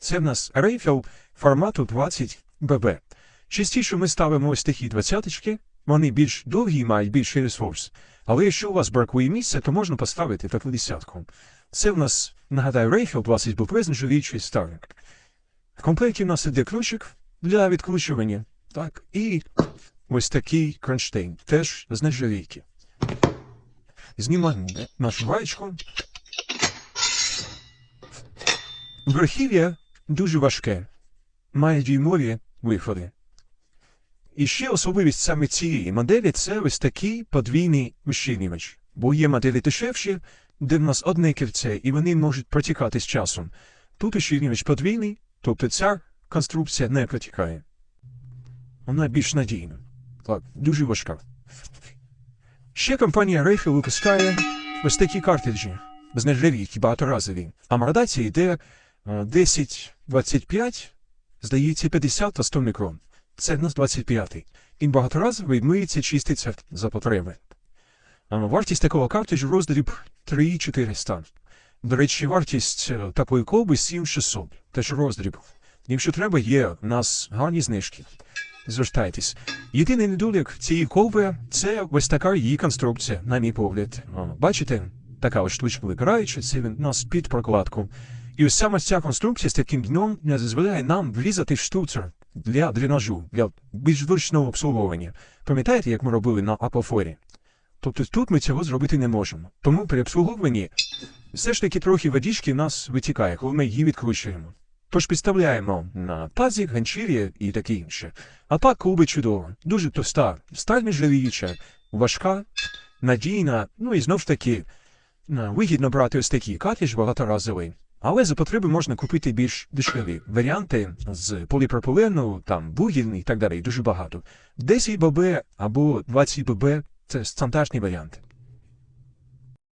Це в нас рейфел формату 20 ББ. Частіше ми ставимо ось такі двадцяточки, вони більш довгі і мають більший ресурс. Але якщо у вас бракує місця, то можна поставити таку десятку. Це в нас, нагадаю, рейфел 20 ББ з нержавіючої сталі. В комплекті в нас іде ключик для відкручування. Так, і ось такий кронштейн, теж з нержавійки. Знімаємо нашу гаєчку. Верхів'я дуже важке, має дюймові виходи. І ще особливість саме цієї моделі це ось такий подвійний ущільнювач. Бо є моделі дешевші, де в нас одне кільце, і вони можуть протікати з часом. Тут ущільнювач подвійний, тобто ця конструкція не протікає. Вона більш надійна. Так, дуже важка. Ще компанія Rayfield випускає ось такі картриджі з нержавійки багаторазові. А градація йде е, 10, 25, здається, 50 та 100 мікрон. Це в нас 25. Він багаторазовий миється, чиститься за потреби. Вартість такого картриджу роздріб 3400. До речі, вартість е, такої колби 7600. Теж роздріб. Якщо треба, є в нас гарні знижки. Звертайтесь. Єдиний недолік цієї колби це ось така її конструкція, на мій погляд. Бачите, така ось штучка викраюча, це він у нас під прокладку. І ось саме ця конструкція з таким дном не дозволяє нам врізати штуцер для дренажу, для більш зручного обслуговування. Пам'ятаєте, як ми робили на апофорі? Тобто тут ми цього зробити не можемо. Тому при обслуговуванні все ж таки трохи водички нас витікає, коли ми її відкручуємо. Тож підставляємо на тазі, ганчір'я і таке інше. А так клуби чудово, дуже товста, сталь нержавіюча, важка, надійна, ну і знов ж таки вигідно брати ось такий картридж багаторазовий. Але за потреби можна купити більш дешеві варіанти з поліпропилену, там вугільний і так далі, дуже багато. 10 ББ або 20 ББ це стандартні варіанти.